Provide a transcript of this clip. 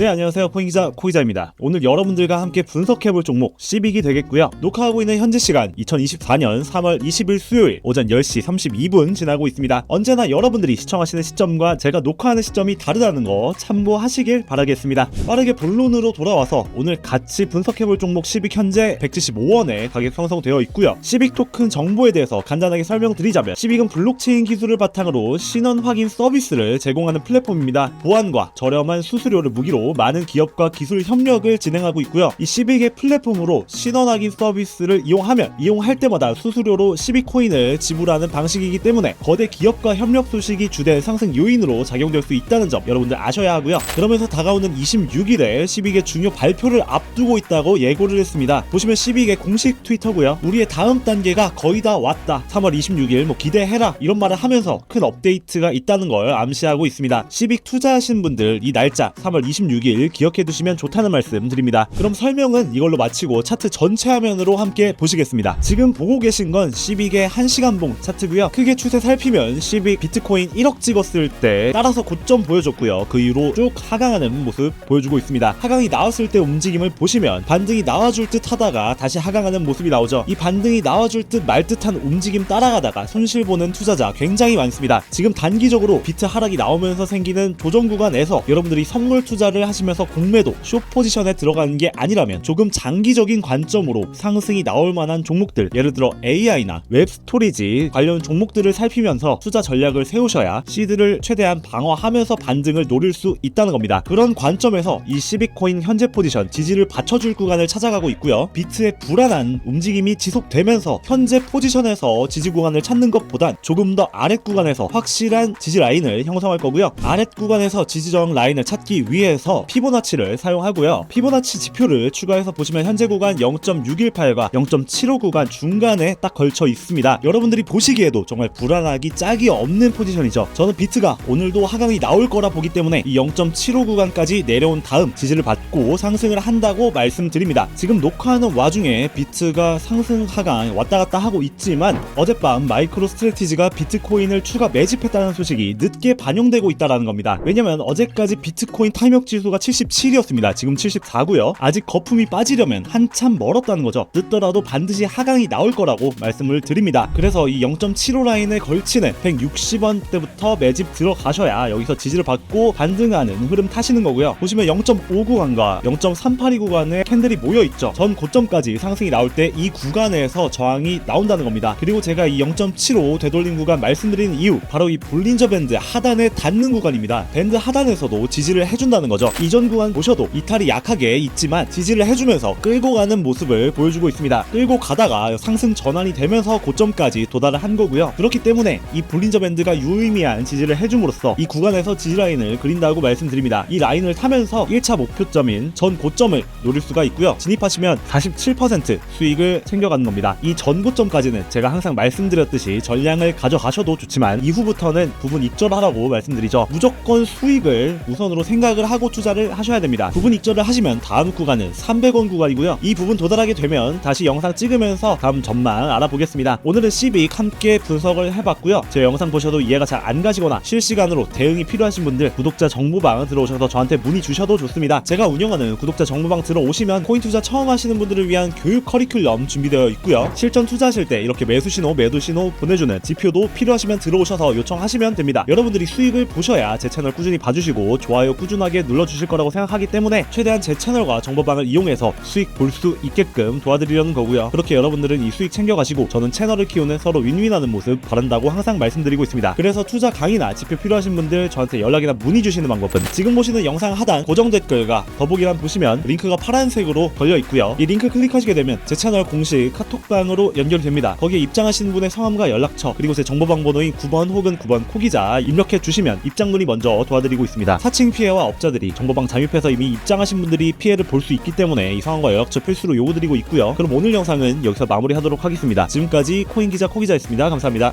네 안녕하세요. 코인기자 코이자입니다. 오늘 여러분들과 함께 분석해볼 종목 CB기 되겠고요. 녹화하고 있는 현재 시간 2024년 3월 20일 수요일 오전 10시 32분 지나고 있습니다. 언제나 여러분들이 시청하시는 시점과 제가 녹화하는 시점이 다르다는 거 참고하시길 바라겠습니다. 빠르게 본론으로 돌아와서 오늘 같이 분석해볼 종목 CBIC 현재 175원에 가격 형성되어 있고요. CBIC 토큰 정보에 대해서 간단하게 설명드리자면 CBIC은 블록체인 기술을 바탕으로 신원 확인 서비스를 제공하는 플랫폼입니다. 보안과 저렴한 수수료를 무기로 많은 기업과 기술 협력을 진행하고 있고요. 이 시빅의 플랫폼으로 신원 확인 서비스를 이용하면 이용할 때마다 수수료로 시빅 코인을 지불하는 방식이기 때문에 거대 기업과 협력 소식이 주된 상승 요인으로 작용될 수 있다는 점 여러분들 아셔야 하고요. 그러면서 다가오는 26일에 시빅의 중요 발표를 앞두고 있다고 예고를 했습니다. 보시면 시빅의 공식 트위터고요. 우리의 다음 단계가 거의 다 왔다. 3월 26일 뭐 기대해라 이런 말을 하면서 큰 업데이트가 있다는 걸 암시하고 있습니다. 시빅 투자하신 분들 이 날짜 3월 26일 기억해 두시면 좋다는 말씀 드립니다. 그럼 설명은 이걸로 마치고 차트 전체 화면으로 함께 보시겠습니다. 지금 보고 계신 건 시빅의 1시간봉 차트고요. 크게 추세 살피면 시빅 비트코인 1억 찍었을 때 따라서 고점 보여줬고요. 그 이후로 쭉 하강하는 모습 보여주고 있습니다. 하강이 나왔을 때 움직임을 보시면 반등이 나와줄 듯 하다가 다시 하강하는 모습이 나오죠. 이 반등이 나와줄 듯 말 듯한 움직임 따라가다가 손실 보는 투자자 굉장히 많습니다. 지금 단기적으로 비트 하락이 나오면서 생기는 조정 구간에서 여러분들이 선물 투자를 하시면서 공매도 쇼 포지션에 들어가는 게 아니라면 조금 장기적인 관점으로 상승이 나올 만한 종목들 예를 들어 AI나 웹 스토리지 관련 종목들을 살피면서 투자 전략을 세우셔야 시드를 최대한 방어하면서 반등을 노릴 수 있다는 겁니다. 그런 관점에서 이 시비코인 현재 포지션 지지를 받쳐줄 구간을 찾아가고 있고요. 비트의 불안한 움직임이 지속되면서 현재 포지션에서 지지 구간을 찾는 것보단 조금 더 아랫 구간에서 확실한 지지 라인을 형성할 거고요. 아랫 구간에서 지지 저항 라인을 찾기 위해서 피보나치를 사용하고요. 피보나치 지표를 추가해서 보시면 현재 구간 0.618과 0.75 구간 중간에 딱 걸쳐 있습니다. 여러분들이 보시기에도 정말 불안하기 짝이 없는 포지션이죠. 저는 비트가 오늘도 하강이 나올 거라 보기 때문에 이 0.75 구간까지 내려온 다음 지지를 받고 상승을 한다고 말씀드립니다. 지금 녹화하는 와중에 비트가 상승 하강 왔다 갔다 하고 있지만 어젯밤 마이크로 스트레티지가 비트코인을 추가 매집했다는 소식이 늦게 반영되고 있다는 겁니다. 왜냐면 어제까지 비트코인 타임역 지수가 77이었습니다. 지금 74고요. 아직 거품이 빠지려면 한참 멀었다는 거죠. 늦더라도 반드시 하강이 나올 거라고 말씀을 드립니다. 그래서 이 0.75 라인에 걸치는 160원대부터 매집 들어가셔야 여기서 지지를 받고 반등하는 흐름 타시는 거고요. 보시면 0.5 구간과 0.382 구간에 캔들이 모여 있죠. 전 고점까지 상승이 나올 때 이 구간에서 저항이 나온다는 겁니다. 그리고 제가 이 0.75 되돌림 구간 말씀드린 이유 바로 이 볼린저 밴드 하단에 닿는 구간입니다. 밴드 하단에서도 지지를 해준다는 거죠. 이전 구간 보셔도 이탈이 약하게 있지만 지지를 해주면서 끌고 가는 모습을 보여주고 있습니다. 끌고 가다가 상승 전환이 되면서 고점까지 도달을 한 거고요. 그렇기 때문에 이 볼린저 밴드가 유의미한 지지를 해줌으로써 이 구간에서 지지 라인을 그린다고 말씀드립니다. 이 라인을 타면서 1차 목표점인 전 고점을 노릴 수가 있고요. 진입하시면 47% 수익을 챙겨가는 겁니다. 이 전 고점까지는 제가 항상 말씀드렸듯이 전량을 가져가셔도 좋지만 이후부터는 부분 입절하라고 말씀드리죠. 무조건 수익을 우선으로 생각을 하고 투 자를 하셔야 됩니다. 부분 입절을 하시면 다음 구간은 300원 구간이고요. 이 부분 도달하게 되면 다시 영상 찍으면서 다음 전망 알아보겠습니다. 오늘은 시빅 함께 분석을 해봤고요. 제 영상 보셔도 이해가 잘 안 가시거나 실시간으로 대응이 필요하신 분들 구독자 정보방 들어오셔서 저한테 문의 주셔도 좋습니다. 제가 운영하는 구독자 정보방 들어오시면 코인 투자 처음 하시는 분들을 위한 교육 커리큘럼 준비되어 있고요. 실전 투자하실 때 이렇게 매수 신호, 매도 신호 보내주는 지표도 필요하시면 들어오셔서 요청하시면 됩니다. 여러분들이 수익을 보셔야 제 채널 꾸준히 봐주시고 좋아요 꾸준하게 눌러주 실 거라고 생각하기 때문에 최대한 제 채널과 정보방을 이용해서 수익 볼 수 있게끔 도와드리려는 거고요. 그렇게 여러분들은 이 수익 챙겨가시고 저는 채널을 키우는 서로 윈윈하는 모습 바란다고 항상 말씀드리고 있습니다. 그래서 투자 강의나 지표 필요하신 분들 저한테 연락이나 문의 주시는 방법은 지금 보시는 영상 하단 고정 댓글과 더보기란 보시면 링크가 파란색으로 걸려 있고요. 이 링크 클릭하시게 되면 제 채널 공식 카톡방으로 연결됩니다. 거기에 입장하시는 분의 성함과 연락처 그리고 제 정보방 번호인 9번 혹은 9번 코기자 입력해 주시면 입장문이 먼저 도와드리고 있습니다. 사칭 피해와 업자들이 정보방 잠입해서 이미 입장하신 분들이 피해를 볼 수 있기 때문에 이 성함과 연락처 필수로 요구드리고 있고요. 그럼 오늘 영상은 여기서 마무리하도록 하겠습니다. 지금까지 코인 기자 코기자였습니다. 감사합니다.